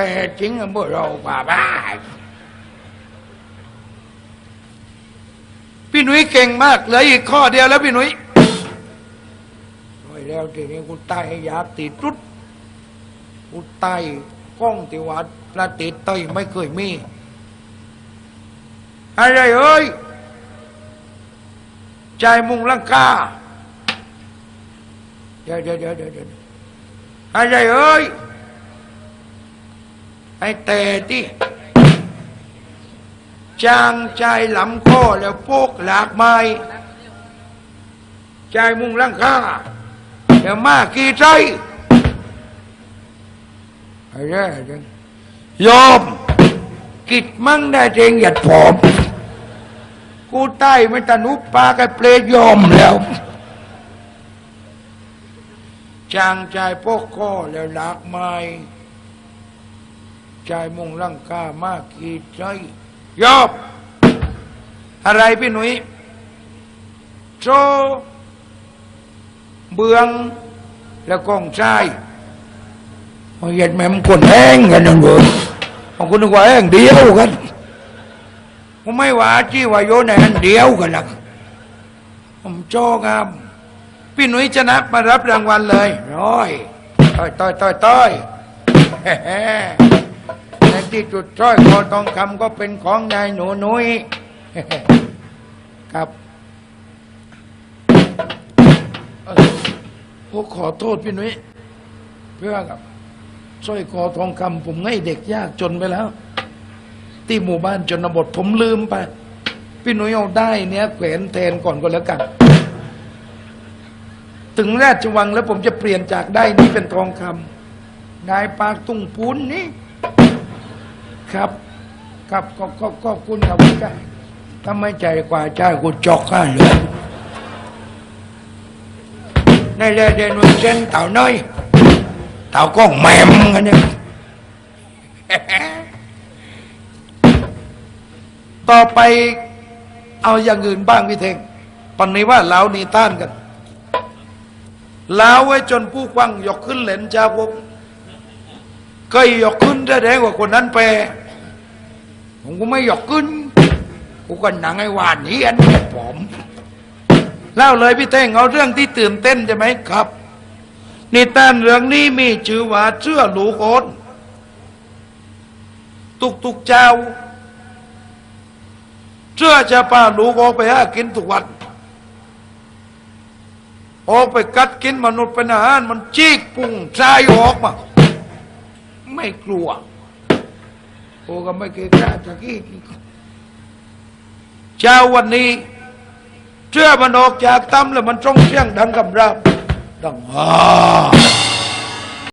แปลจริงเมื่อเราป่าบ้าพี่หนุ่ยเก่งมากเหลืออีกข้อเดียวแล้วพี่หนุ่ยโอ้ยแล้วทีนี้กูตายให้ยาติดรุดกูตายกล้องติวัดประติดไตยไม่เคยมี อะไรเอ้ยใจมุงลังกาเดี๋ยวเดี๋ยวเดี๋ยวเดี๋ยวเดี๋ยวอะไรเอ้ย ไอ้เตที่จางใจหลำข้อแล้วพวกหลากไม้ใจมุงลังกาเดี๋ยวมากี่ใจอะไรเดี๋ยวยอมกิดมั่งได้เองหยัดผอม กูใต้ไม่ตะนุปลากับเปลยยอมแล้ว จางใจพวกข้อแล้วหลากไม้ ใจมุงลังกามากกี่ใจยอบอะไรพี่หนุ่ยโซเบืองแล้วกองชายโอ้ยเห็นแม่มคนแห้งกันยังเบิร์บางคนนึกว่าแห้งเดียวกันผมไม่ว่าจี้ว่าโยนในอันเดียวกันหรอกผมโจ้งามพี่หนุ่ยชนะมารับรางวัลเลยร้อยต้อยต้อยต้อยต้อย ที่จุดจ้อยคอทองคำก็เป็นของนายหนูนุ้ยครับเอ้ยโอ้ขอโทษพี่นุ่ยเพื่อกับสร้อยคอทองคำผมให้เด็กยากจนไปแล้ว ที่หมู่บ้านจนบทผมลืมไป พี่หนุ่ยเอาได้เนี้ยแขวนแทนก่อนก็แล้วกัน ถึงราชวังแล้วผมจะเปลี่ยนจากได้นี้เป็นทองคำนายปากตุ้งปูนนี่ ครับครับก็ก็ก็คุณครับคุณจ้าถ้าไม่ใจกว่าจ้ากูจอกข้าเลยในเรือเดนวนเส้นเต่าน้อย เต่าก็แหมมกันเนี่ยต่อไปเอาอย่างอื่นบ้างพี่เทงปันนี้ว่าเรานี่ต้านกันเลาไว้จนผู้ควังยกขึ้นเหรนชาวผมเคยยกขึ้นได้แรงกว่าคนนั้นไป ผมก็ไม่ยกขึ้นกูก็หนังไอ้วานนี้อันนี้ผมเล่าเลยพี่เท่งเอาเรื่องที่ตื่นเต้นใช่ไหมครับนิทานเรื่องนี้มีชื่อว่าเชื่อหลูโคนตุกตุกเจ้าเชื่อจะพาหลูกออกไปหากินทุกวันออกไปกัดกินมนุษย์เป็นอาหารมันจีกปุ่งชายออกมา ไม่กลัว โอ้ก็ไม่เกรงกล้าจะกี้เช้าวันนี้เชื่อมันออกจากตั้มแล้วมันจ้องเสียงดังกำรับดังอ่า